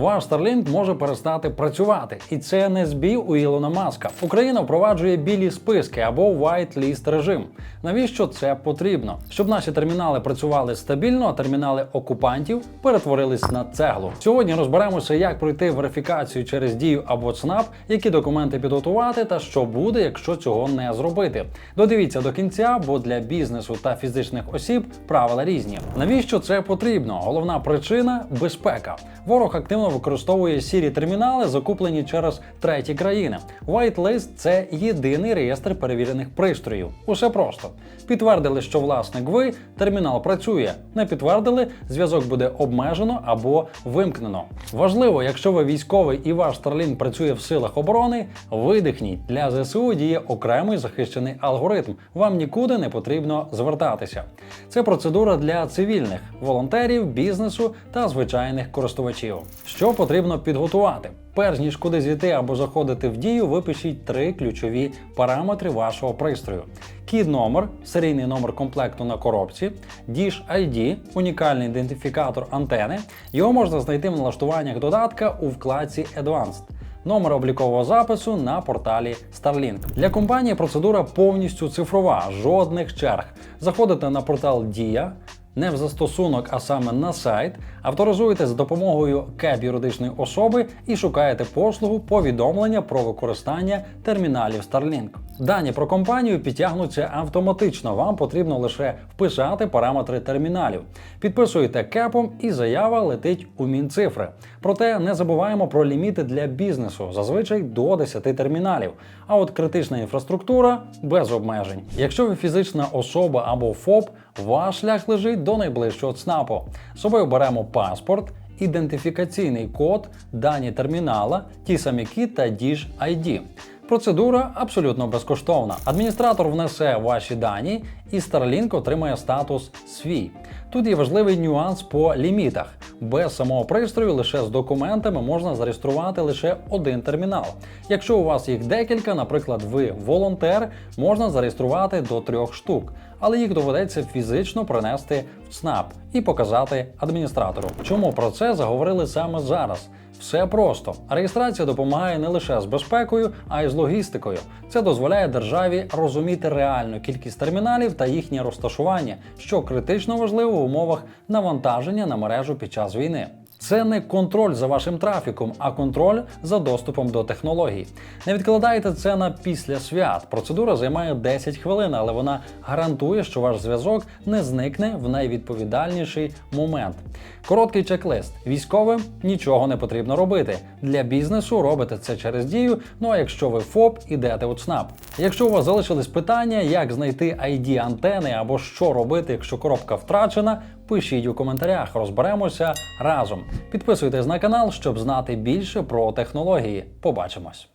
Ваш Starlink може перестати працювати, і це не збій у Ілона Маска. Україна впроваджує білі списки або white list режим. Навіщо це потрібно? Щоб наші термінали працювали стабільно, а термінали окупантів перетворились на цеглу. Сьогодні розберемося, як пройти верифікацію через дію або ЦНАП, які документи підготувати та що буде, якщо цього не зробити. Додивіться до кінця, бо для бізнесу та фізичних осіб правила різні. Навіщо це потрібно? Головна причина безпека. Ворог активно використовує сірі термінали, закуплені через треті країни. Whitelist – це єдиний реєстр перевірених пристроїв. Усе просто. Підтвердили, що власник ви, термінал працює. Не підтвердили, зв'язок буде обмежено або вимкнено. Важливо, якщо ви військовий і ваш Starlink працює в силах оборони, видихніть. Для ЗСУ діє окремий захищений алгоритм. Вам нікуди не потрібно звертатися. Це процедура для цивільних, волонтерів, бізнесу та звичайних користувачів. Що потрібно підготувати? Перш ніж куди зійти або заходити в дію, випишіть три ключові параметри вашого пристрою: кід номер, серійний номер комплекту на коробці, Dish ID, унікальний ідентифікатор антени. Його можна знайти в налаштуваннях додатка у вкладці Advanced. Номер облікового запису на порталі Starlink. Для компанії процедура повністю цифрова, жодних черг. Заходите на портал Дія, не в застосунок, а саме на сайт, авторизуєте за допомогою КЕП юридичної особи і шукаєте послугу повідомлення про використання терміналів Starlink. Дані про компанію підтягнуться автоматично. Вам потрібно лише вписати параметри терміналів. Підписуєте кепом і заява летить у Мінцифри. Проте не забуваємо про ліміти для бізнесу, зазвичай до 10 терміналів. А от критична інфраструктура без обмежень. Якщо ви фізична особа або ФОП, ваш шлях лежить до найближчого ЦНАПу. З собою беремо паспорт. Ідентифікаційний код, дані термінала, ті самі кі та діж ID. Процедура абсолютно безкоштовна. Адміністратор внесе ваші дані, і Starlink отримає статус свій. Тут є важливий нюанс по лімітах. Без самого пристрою лише з документами можна зареєструвати лише один термінал. Якщо у вас їх декілька, наприклад, ви волонтер, можна зареєструвати до трьох штук, але їх доведеться фізично принести в ЦНАП і показати адміністратору. Чому про це заговорили саме зараз? Все просто. Реєстрація допомагає не лише з безпекою, а й з логістикою. Це дозволяє державі розуміти реальну кількість терміналів та їхнє розташування, що критично важливо в умовах навантаження на мережу під час війни. Це не контроль за вашим трафіком, а контроль за доступом до технологій. Не відкладайте це на після свят. Процедура займає 10 хвилин, але вона гарантує, що ваш зв'язок не зникне в найвідповідальніший момент. Короткий чек-лист. Військовим нічого не потрібно робити. Для бізнесу робите це через дію. Ну а якщо ви ФОП, ідете у ЦНАП. Якщо у вас залишились питання, як знайти ID антени або що робити, якщо коробка втрачена, пишіть у коментарях, розберемося разом. Підписуйтесь на канал, щоб знати більше про технології. Побачимось!